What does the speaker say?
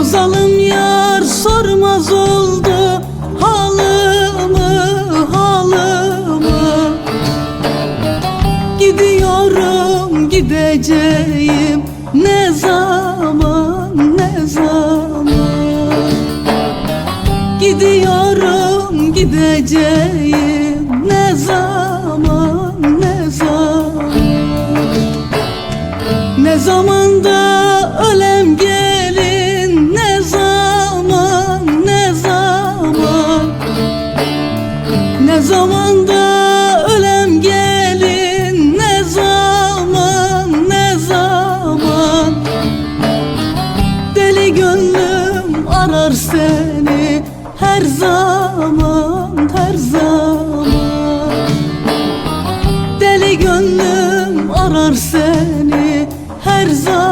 O zalim yar sormaz oldu. Halımı, halımı. Gidiyorum gideceğim. Ne zaman ne zaman? Gidiyorum gideceğim. Ne zaman zamanda ölem gelin ne zaman ne zaman? Deli gönlüm arar seni her zaman her zaman. Deli gönlüm arar seni her zaman.